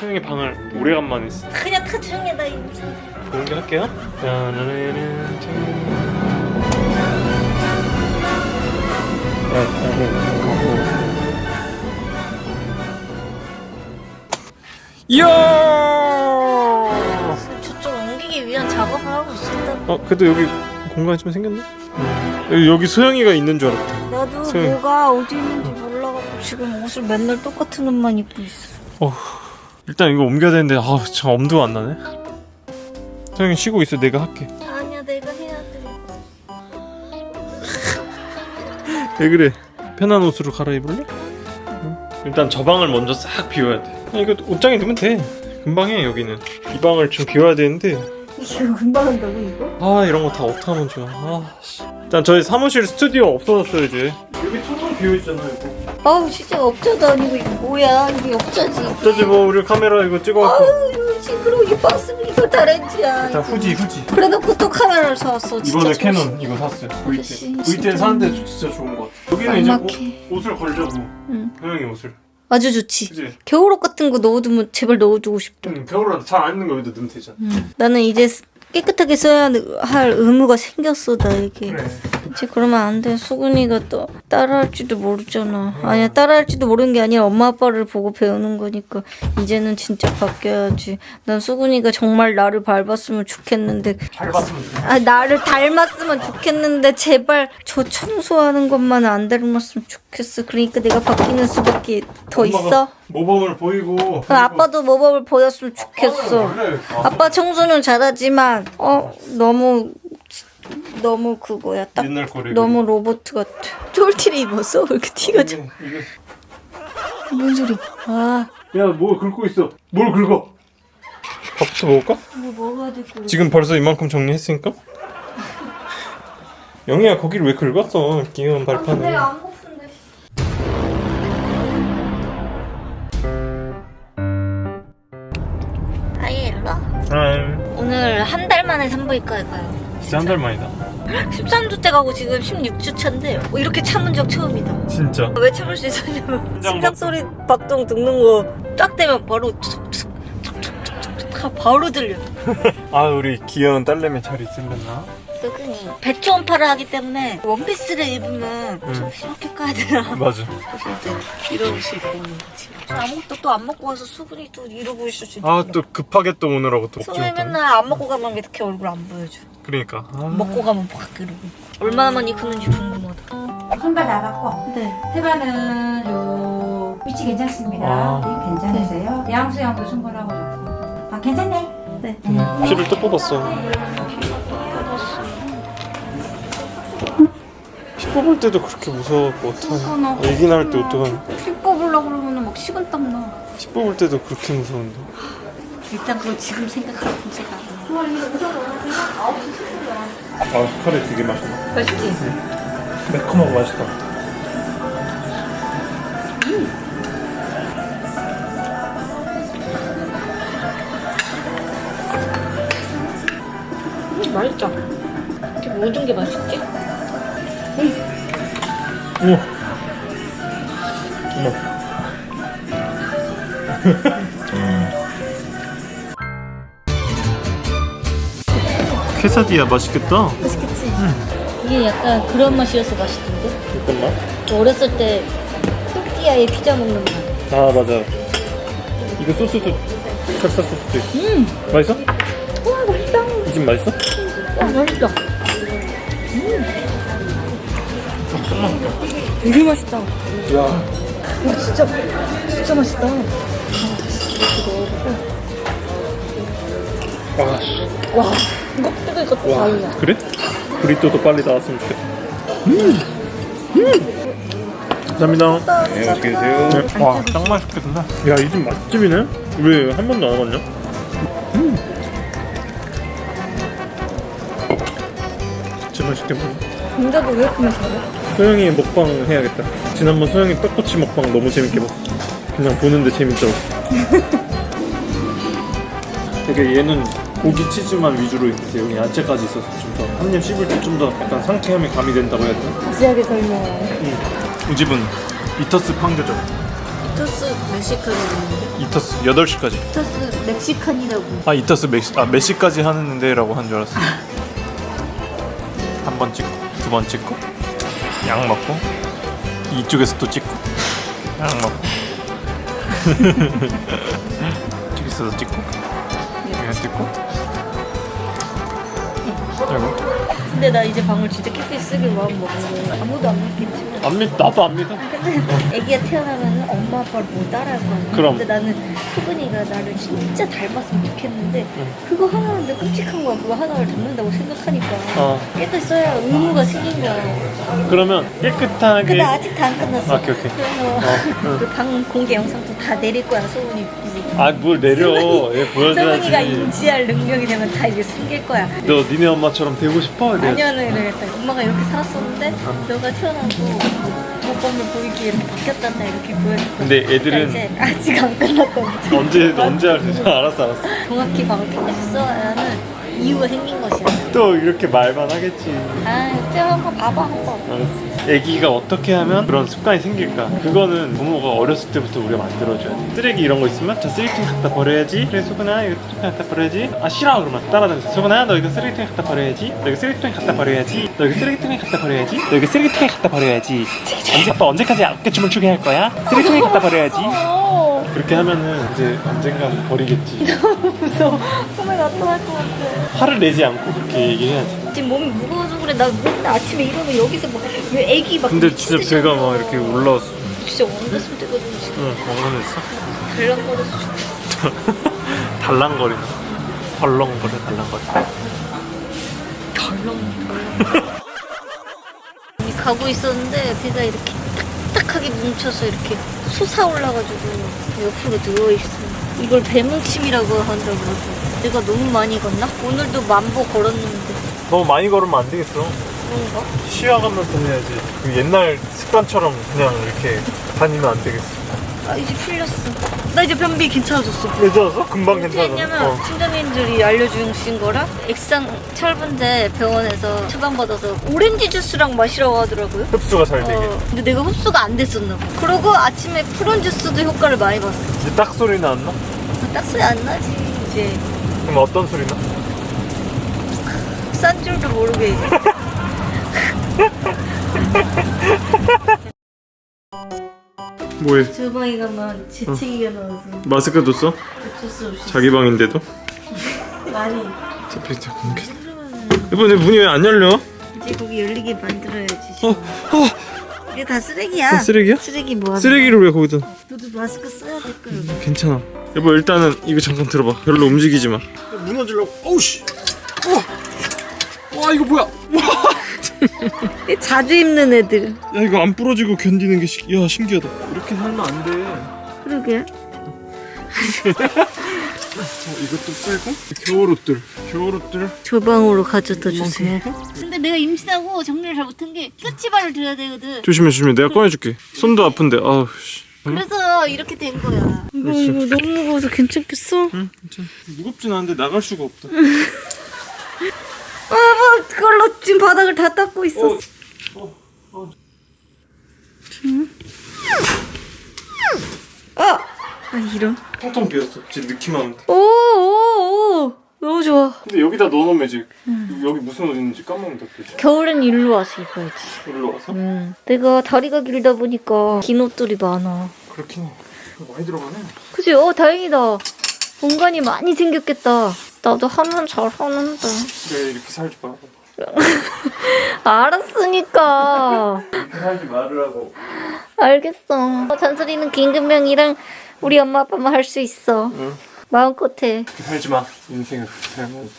소영이 방을 오래간만에 했어. 그냥 다 조용해 나 이거 공개할게요. 짜라라란 짠. 이야! 저쪽 옮기기 위한 작업을 하고 있었다 어, 그래도 여기 공간이 좀 생겼네. 여기, 여기 소영이가 있는 줄 알았다. 나도 소영이. 뭐가 어디 있는지 몰라갖고 지금 옷을 맨날 똑같은 옷만 입고 있어 일단 이거 옮겨야 되는데 아, 참 엄두가 안 나네. 소영이 쉬고 있어. 내가 할게. 아니야 내가 해야 돼 왜 그래? 편한 옷으로 갈아입을래? 응? 일단 저 방을 먼저 싹 비워야 돼. 아, 이거 옷장에 넣으면 돼. 금방 해 여기는. 이 방을 좀 비워야 되는데 이거 금방 한다고 이거? 아 이런 거 다 어떻게 하면 좋아. 아 씨. 일단 저희 사무실 스튜디오 없어졌어요 이제. 여기 텅텅 비어 있잖아요. 아우 진짜 업자도 아니고 이거 뭐야 이게 업자지 어쩌지 뭐 우리 카메라 이거 찍어갖고. 아우 이거 징그러워 이 박스 이거 다 렌즈야 자 후지 후지. 그래놓고 또 카메라를 사왔어 진짜 이번에 정신- 캐논 이거 샀어요. 아저씨, V10. 진짜. V10 사는데 진짜 좋은 것 같아. 여기는 이제 막막해. 옷, 옷을 걸자고. 응. 소영이 옷을. 아주 좋지 그지? 겨울옷 같은 거 넣어두면 제발 넣어주고 싶다 응 겨울은 잘안 입는 거 여기다 넣으면 되잖아. 나는 이제 깨끗하게 써야 할 의무가 생겼어 나에게. 그래. 그치 그러면 안 돼. 수근이가 또 따라할지도 모르잖아. 아니야 따라할지도 모르는 게 아니라 엄마 아빠를 보고 배우는 거니까 이제는 진짜 바뀌어야지. 난 수근이가 정말 나를 밟았으면 좋겠는데. 좋겠어. 아 나를 닮았으면 좋겠는데 제발 저 청소하는 것만 안 닮았으면 좋겠어. 그러니까 내가 바뀌는 수밖에 더 있어? 모범을 보이고. 그 아빠도 모범을 보였으면 좋겠어. 아빠 청소는 잘하지만 어 너무 너무 그거야 딱 옛날 거래. 너무 로봇 같아 쫄티를 입었어 왜 이렇게 티가 좀 뭔 소리 아 야뭘 긁고 있어? 뭘 긁어? 밥부터 먹을까? 이거 먹어야 될거 지금 벌써 이만큼 정리했으니까. 영희야 거기를 왜 긁었어? 귀여운 발판을. 만에 산부인과에 가요 진짜 한 달 만이다. 13주 때 가고 지금 16주 차인데 뭐 이렇게 참은 적 처음이다 진짜. 왜 참을 수 있었냐면 심장 심장 소리 박동 듣는 거 딱 되면 바로 툭툭툭툭 바로 들려 아 우리 귀여운 딸내미 잘 있을랬나? 수근이 배초원파를 하기 때문에 원피스를 입으면 좀 응. 이렇게 까야 되나 맞아. 그래서 이제 이런 옷을 입고 오는 거지 아무것도 또 안 먹고 와서 수근이 또 이러고 있을 수 있는 아또 급하게 또 오느라고 또 먹지 수근이 못하네. 맨날 안 먹고 가면 왜 이렇게 얼굴 안 보여줘 그러니까. 아. 먹고 가면 확 그러고 얼마나 많이 크는지 궁금하다 손발 나갔고 네 태반은 요 위치 괜찮습니다. 아. 네, 괜찮으세요? 양수양도 충분하고 좋고. 아 괜찮네. 네. 피를 또 뽑았어. 뽑을 때도 그렇게 무서워갖고 무서워. 어떡하냐. 얘기 나올 때 어떡하냐. 피 뽑으려고 그러면 막 식은땀 나 피 뽑을 때도 그렇게 무서운데. 일단 그거 지금 생각하면 문제가 아 카레 되게 맛있다. 맛있지? 매콤하고 맛있다. 음, 맛있다. 이렇게 모든 게 맛있지? 우와. 어머. 케사디야 맛있겠다. 맛있겠지? 이게 약간 그런 맛이어서 맛있던데? 잠깐만. 어렸을 때 토끼아에 피자 먹는 맛. 아 맞아. 이거 소스도 찰사 소스도 있어. 음! 맛있어? 와, 맛있다. 이 집 맛있어? 와, 맛있다. 되게 맛있다. 야. 와, 진짜, 진짜 맛있다. 아, 와, 이거 뜨거 이거 또 와. 달라. 그래? 브리또도 빨리 나왔으면 좋겠다. 음. 음. 감사합니다. 네, 맛있게 드세요. 네. 와, 딱 맛있겠다. 야, 이 집 맛집이네? 왜 한 번도 안 와봤냐? 음. 진짜 맛있게 먹어. 감자도 왜 이렇게 맛있어? 소영이 먹방 해야겠다. 지난번 소영이 떡꼬치 먹방 너무 재밌게 봤어. 그냥 보는데 재밌더라고. 되게 얘는 고기 치즈만 위주로 있는데 여기 야채까지 있어서 좀 더 한 입 씹을 때 좀 더 약간 상쾌함이 가미된다고 해야 되나? 자세하게 설명해. 응. 이 집은 비터스 판교점. 토스 멕시칸이라고 이터스 8시까지 이터스 멕시칸이라고 아 이터스 몇, 시, 아, 몇 시까지 하는데 라고 한 줄 알았어 한 번 찍고 두 번 찍고 약 먹고? 이쪽에서 또 찍고? 약 먹고? 이쪽에서도 찍고? 여기서 찍고? 그리고 근데 나 이제 방을 진짜 깨끗이 쓰길 마음 거야 아무도 안 믿겠지. 안 믿, 나도 안 믿어. 근데 애기가 태어나면 엄마 아빠를 못 따라할 거 아니야. 그럼. 근데 나는 수근이가 나를 진짜 닮았으면 좋겠는데 그거 하나인데 끔찍한 거야. 그거 하나를 닮는다고 생각하니까. 어. 깨끗이 써야 의무가 생긴 거야. 그러면 깨끗하게 근데 아직 다 안 끝났어. 아, 오케이, 오케이. 그래서 그방 공개 영상도 다 내릴 거야 이제 아뭘 내려. 얘 소은이가 보여줘야지. 인지할 능력이 되면 다 이제 생길 거야. 너 니네 엄마처럼 되고 싶어? 아니야는 이랬다. 엄마가 이렇게 살았었는데 너가 태어나고 오빠를 보이기 이렇게 바뀌었단다 이렇게 보여줬거든 근데 애들은 이제 아직 안 끝났다고 언제 언제 할지? 알았어 알았어. 정확히 깨끗이 써야 하는 이유가 생긴 것이야. 또 이렇게 말만 하겠지. 아 이제 한번 봐봐 한 번. 알았어 애기가 어떻게 하면 그런 습관이 생길까? 그거는 부모가 어렸을 때부터 우리가 만들어줘야 돼. 쓰레기 이런 거 있으면 자 쓰레기통 갖다 버려야지. 그래 수근아 이거 쓰레기통 갖다 버려야지. 아 싫어 그러면 따라다니면서. 수근아 너 이거 쓰레기통에 갖다 버려야지. 너 이거 쓰레기통에 갖다 버려야지. 너 이거 쓰레기통에 갖다 버려야지. 너 이거 쓰레기통에 갖다 버려야지. 언제 아빠 언제까지 어깨춤을 추게 할 거야? 쓰레기통에 갖다 버려야지. 그렇게 하면은 이제 언젠간 버리겠지. 무서워. 꿈에 나타날 것 같아. 화를 내지 않고 그렇게 얘기해야지 지금 몸이 무거워서 그래. 나 맨날 아침에 일어나면 여기서 막 왜 애기 막 근데 진짜 듯이 배가 하고. 막 이렇게 올라왔어. 진짜 원가슴 되거든 지금. 응 왕건했어. 달랑거렸어 달랑거리네. 덜렁거려 달랑거려. 덜렁 덜렁 가고 있었는데 배가 이렇게 딱딱하게 뭉쳐서 이렇게 솟아 올라가지고 옆으로 누워 있어 이걸 배뭉침이라고 한다고 그러고 내가 너무 많이 걷나? 오늘도 만보 걸었는데 너무 많이 걸으면 안 되겠어. 그런가? 쉬어가면서 해야지. 그 옛날 습관처럼 그냥 이렇게 다니면 안 되겠어. 아 이제 풀렸어. 나 이제 변비 괜찮아졌어. 괜찮았어? 금방 어떻게 괜찮아 했냐면 어. 팀장님들이 알려주신 거라 액상 철분제 병원에서 처방받아서 오렌지 주스랑 마시라고 하더라고요. 흡수가 잘 되게 어, 근데 내가 흡수가 안 됐었나 봐. 그러고 아침에 푸른 주스도 효과를 많이 봤어. 이제 딱 소리 나왔나? 딱 소리 안 나지 이제. 그럼 어떤 소리 나? 싼 줄도 모르게 이제. 뭐해? 주방에 가면 재채기가 나와서. 마스크도 써? 어쩔 수 없이. 자기 방인데도? 많이. 자필자 공개. 이번에 문이 왜 안 열려? 이제 거기 열리게 만들어야지 어? 어? 이게 다 쓰레기야. 다 쓰레기야? 쓰레기 뭐야 쓰레기를 왜 거기다? 너도 마스크 써야 될 거야. 괜찮아. 여보 일단은 이거 잠깐 들어봐. 별로 움직이지 마. 무너지려고. 어우씨. 와, 와 이거 뭐야? 자주 입는 애들. 야 이거 안 부러지고 견디는 게 시, 야 신기하다. 이렇게 살면 안 돼. 그러게. 어, 이것도 빼고? 겨울옷들. 겨울옷들. 주방으로 가져다 주세요. 근데 내가 임신하고 정리를 잘 못한 게 끝지발을 들어야 되거든. 조심해 조심해. 내가 꺼내줄게. 손도 아픈데. 아우 씨. 그래서 이렇게 된 거야. 이거. 이거 너무 무거워서 괜찮겠어? 응 괜찮아. 무겁진 않은데 나갈 수가 없다 아, 뭐 그걸로 지금 바닥을 다 닦고 있어. 어, 어, 어. 아, 아 이런. 텅텅 비었어 진짜 느낌만 오, 오, 오, 너무 좋아. 근데 여기다 넣어놓으면 이제 여기 무슨 옷 있는지 까먹는다 또 겨울엔 일로 와서 입어야지. 여기로 와서 음, 내가 다리가 길다 보니까 긴 옷들이 많아. 그렇긴 해 많이 들어가네 그지? 어, 다행이다. 공간이 많이 생겼겠다. 나도 하면 잘 하는데. 내가 이렇게 살지 마 알았으니까. 이렇게 살지 말으라고 알겠어. 잔소리는 긴급명이랑 우리 엄마 아빠만 할 수 있어. 응 마음껏 해. 살지 마 인생을 그렇게 살면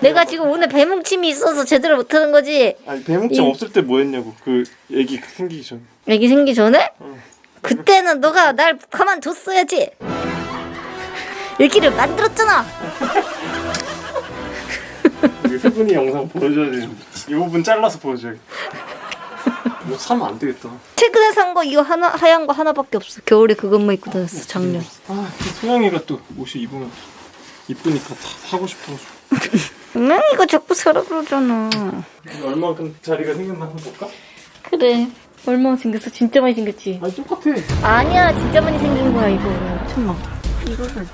내가 지금 오늘 배뭉침이 있어서 제대로 못하는 거지? 아니 배묵증 이- 없을 때 뭐 했냐고 그 애기 생기기 전에 애기 생기 전에? 응. 그때는 너가 날 가만뒀어야지. 애기를 만들었잖아. 이거 세분이 영상 보여줘야 되는데 이 부분 잘라서 보여줘야겠다 뭐 사면 안 되겠다 최근에 산 거 이거 하나 하얀 거 하나밖에 없어. 겨울에 그것만 입고 다녔어 작년. 아 소영이가 또 옷이 입으면 이쁘니까 다 사고 싶어서 응 이거 자꾸 사라 그러잖아. 얼마큼 자리가 생겼나 한번 볼까? 그래. 얼마나 생겼어? 진짜 많이 생겼지? 아니 똑같아 아니야, 진짜 많이 생긴 거야, 이거. 잠깐만. 이거를.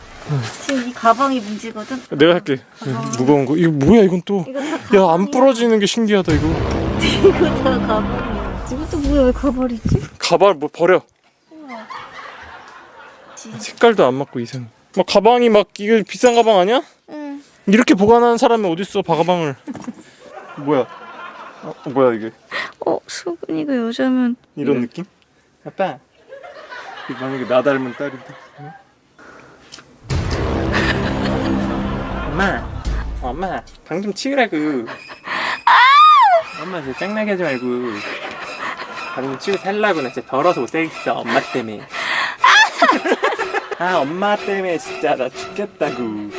지금 이 가방이 문제거든? 내가 할게 무거운 거 이거 뭐야 이건 또 이거 다야안 부러지는 게 신기하다 이거 이거 다 가방이야. 이것도 뭐야, 왜 가발이지? 가발 뭐 버려 색깔도 안 맞고 이상 막 가방이 막 이게 비싼 가방 아니야? 응. 이렇게 보관하는 사람이 어딨어 바가방을 뭐야 어, 뭐야 이게 어, 수근이가 여자면. 이런 느낌? 아빠 이거 만약에 나 닮은 딸인데 응? 엄마 엄마 방 좀 치우라고 엄마 진짜 짱나게 하지 말고 방 좀 치우고 살라고 나 진짜 더러워서 못 살겠어 엄마 때문에 아 엄마 때문에 진짜 나 죽겠다고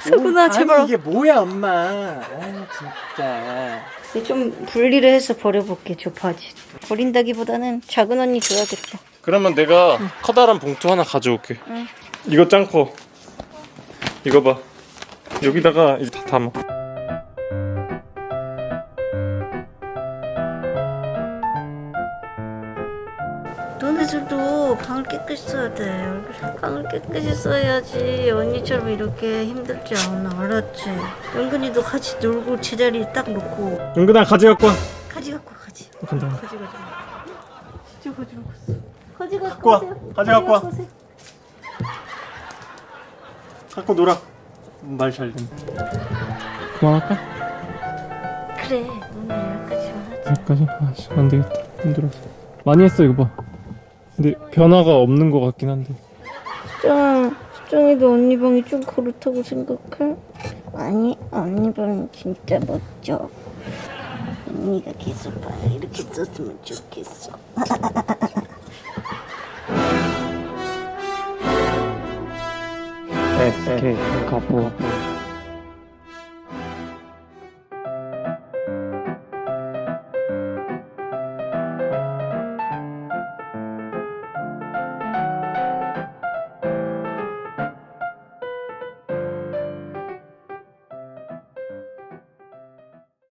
수근아, 아니, 제발. 이게 뭐야 엄마 아 진짜 좀 분리를 해서 버려볼게, 저 바지. 버린다기보다는 작은 언니 줘야겠다. 그러면 내가 커다란 봉투 하나 가져올게. 응. 이거 짱 커. 이거 봐. 여기다가 이제 다 담아. 너네들도 방을 깨끗이 써야 돼. 방을 깨끗이 써야지 언니처럼 이렇게 힘들지 않아. 알았지? 은근히도 같이 놀고 제자리 딱 놓고 은근아 가져갖고 와. 가지 갖고 와, 가지. 간다. 가지 가지. 진짜 가지 갖고 왔어. 가지 갖고 갖고 와. 오세요. 가지 갖고 와. 오세요. 갖고 놀아. 말 잘 듣네. 그만할까? 그래. 너네 여기까지만 하자. 여기까지? 아씨 안 되겠다. 힘들었어. 많이 했어 이거 봐. 근데 변화가 없는 것 같긴 한데. 수정아, 수정이도 언니 방이 좀 그렇다고 생각해? 아니, 언니 방이 진짜 멋져. 언니가 계속 봐 이렇게 썼으면 좋겠어. SK 가보.